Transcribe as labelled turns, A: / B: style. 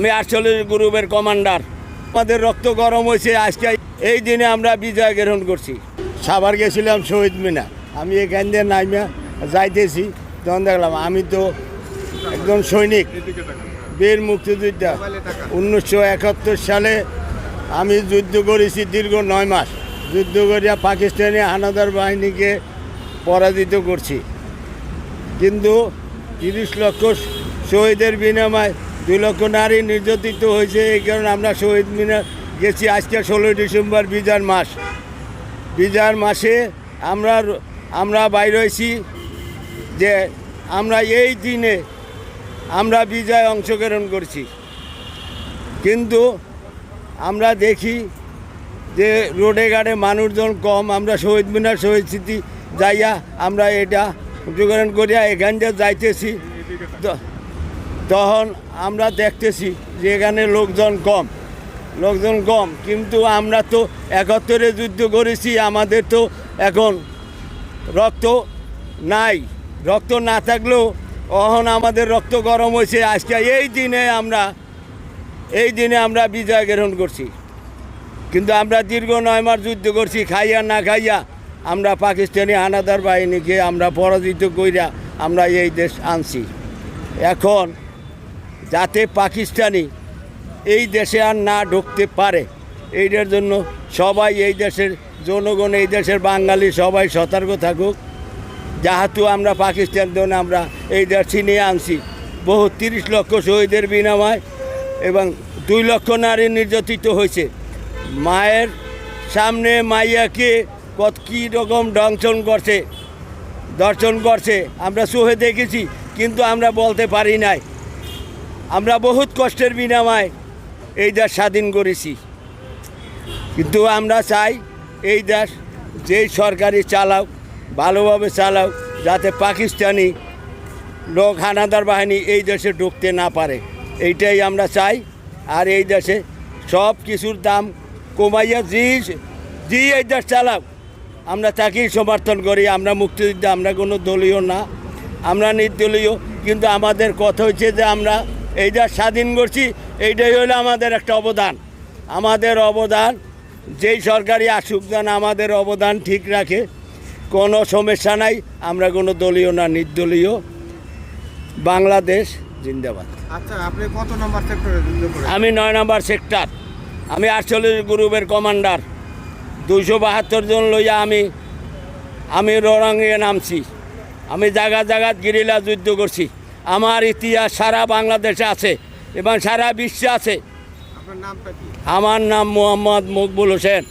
A: আমি আটচল্লিশ গ্রুপের কমান্ডার। আমাদের রক্ত গরম হয়েছে, আজকে এই দিনে আমরা বিজয় গ্রহণ করছি। সাবার গেছিলাম শহীদ মিনা আমি এখান দিয়ে নাইমা যাইতেছি, তখন দেখলাম আমি তো একজন সৈনিক। বীর মুক্তিযোদ্ধা। উনিশশো একাত্তর সালে আমি যুদ্ধ করেছি দীর্ঘ নয় মাস। যুদ্ধ করিয়া পাকিস্তানি হানাদার বাহিনীকে পরাজিত করছি। কিন্তু তিরিশ লক্ষ শহীদের বিনিময়ে দুই লক্ষ নারী নির্যাতিত হয়েছে, এই কারণে আমরা শহীদ মিনার গেছি আজকে ষোলোই ডিসেম্বর বিজয়ের মাস। বিজয়ের মাসে আমরা আমরা বাইর হয়েছি যে আমরা এই দিনে আমরা বিজয় অংশগ্রহণ করছি। কিন্তু আমরা দেখি যে রোডে ঘাটে মানুষজন কম, আমরা শহীদ মিনার শহীদ স্মৃতি যাইয়া আমরা এটা অংশগ্রহণ করিয়া এখান দিয়ে যাইতেছি। তখন আমরা দেখতেছি যে এখানে লোকজন কম লোকজন কম। কিন্তু আমরা তো একাত্তরে যুদ্ধ করেছি, আমাদের তো এখন রক্ত নাই। রক্ত না থাকলেও অহন আমাদের রক্ত গরম হয়েছে। আজকে এই দিনে আমরা, এই দিনে আমরা বিজয় গ্রহণ করছি। কিন্তু আমরা দীর্ঘ নয় মাস যুদ্ধ করছি, খাইয়া না খাইয়া আমরা পাকিস্তানি হানাদার বাহিনীকে আমরা পরাজিত কইরা আমরা এই দেশ আনছি। এখন যাতে পাকিস্তানি এই দেশে আর না ঢুকতে পারে। এইটার জন্য সবাই এই দেশের জনগণ, এই দেশের বাঙালি সবাই সতর্ক থাকুক। যেহেতু আমরা পাকিস্তান জন্য আমরা এই দেশ ছিনিয়ে আনছি। বহু তিরিশ লক্ষ শহীদের বিনিময় এবং দুই লক্ষ নারী নির্যাতিত হয়েছে। মায়ের সামনে মাইয়াকে কত কী রকম দংশন করছে, দর্শন করছে, আমরা চোখে দেখেছি, কিন্তু আমরা বলতে পারি নাই। আমরা বহুত কষ্টের বিনিময় এই দেশ স্বাধীন করেছি। কিন্তু আমরা চাই এই দেশ যেই সরকারি চালাও, ভালোভাবে চালাও, যাতে পাকিস্তানি লোক, হানাদার বাহিনী এই দেশে ঢুকতে না পারে। এইটাই আমরা চাই। আর এই দেশে সব কিছুর দাম কমাইয়া জি জি এই দেশ চালাও। আমরা তাকেই সমর্থন করি। আমরা মুক্তিযোদ্ধা আমরা কোনো দলীয় না। আমরা নির্দলীয়। কিন্তু আমাদের কথা হচ্ছে যে আমরা এই দেশ স্বাধীন করছি এইটাই হলো আমাদের একটা অবদান। আমাদের অবদান যেই সরকারি আসুক যেন আমাদের অবদান ঠিক রাখে। কোনো সমস্যা নাই আমরা কোনো দলীয় না নির্দলীয়। বাংলাদেশ জিন্দাবাদ।
B: আচ্ছা আপনি কত নম্বর সেক্টরে
A: আমি নয় নম্বর সেক্টর আমি আটচল্লিশ গ্রুপের কমান্ডার দুইশো বাহাত্তর জন লইয়া আমি আমি রোরাঙ্গে নামছি। আমি জায়গা জায়গা গিরিলা যুদ্ধ করছি। আমার ইতিহাস সারা বাংলাদেশে আছে এবং সারা বিশ্বে আছে। আমার নাম মোহাম্মদ মকবুল হোসেন।